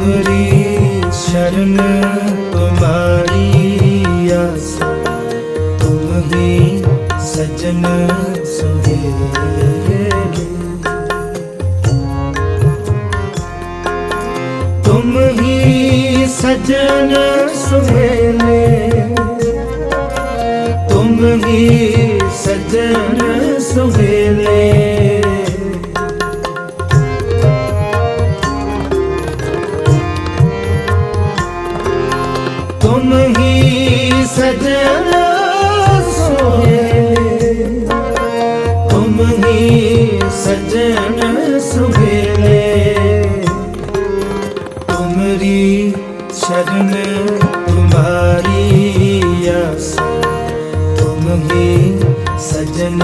ਤੁਮਰੀ ਸ਼ਰਨ ਤੁਮਾਰੀ ਆਸਾ ਤੁਮ ਹੀ ਸਜਨ ਸੁਹੇਲੇ ਤੁਮ ਹੀ ਸਜਨ ਸੁਹੇਲੇ ਤੁਮ ਹੀ ਸਜਣ ਸੋਹੇ ਤੁਮ ਹੀ ਤੁਮਰੀ ਸ਼ਰਨ ਤੁਮਾਰੀ ਆਸ ਤੁਮ ਸਜਣ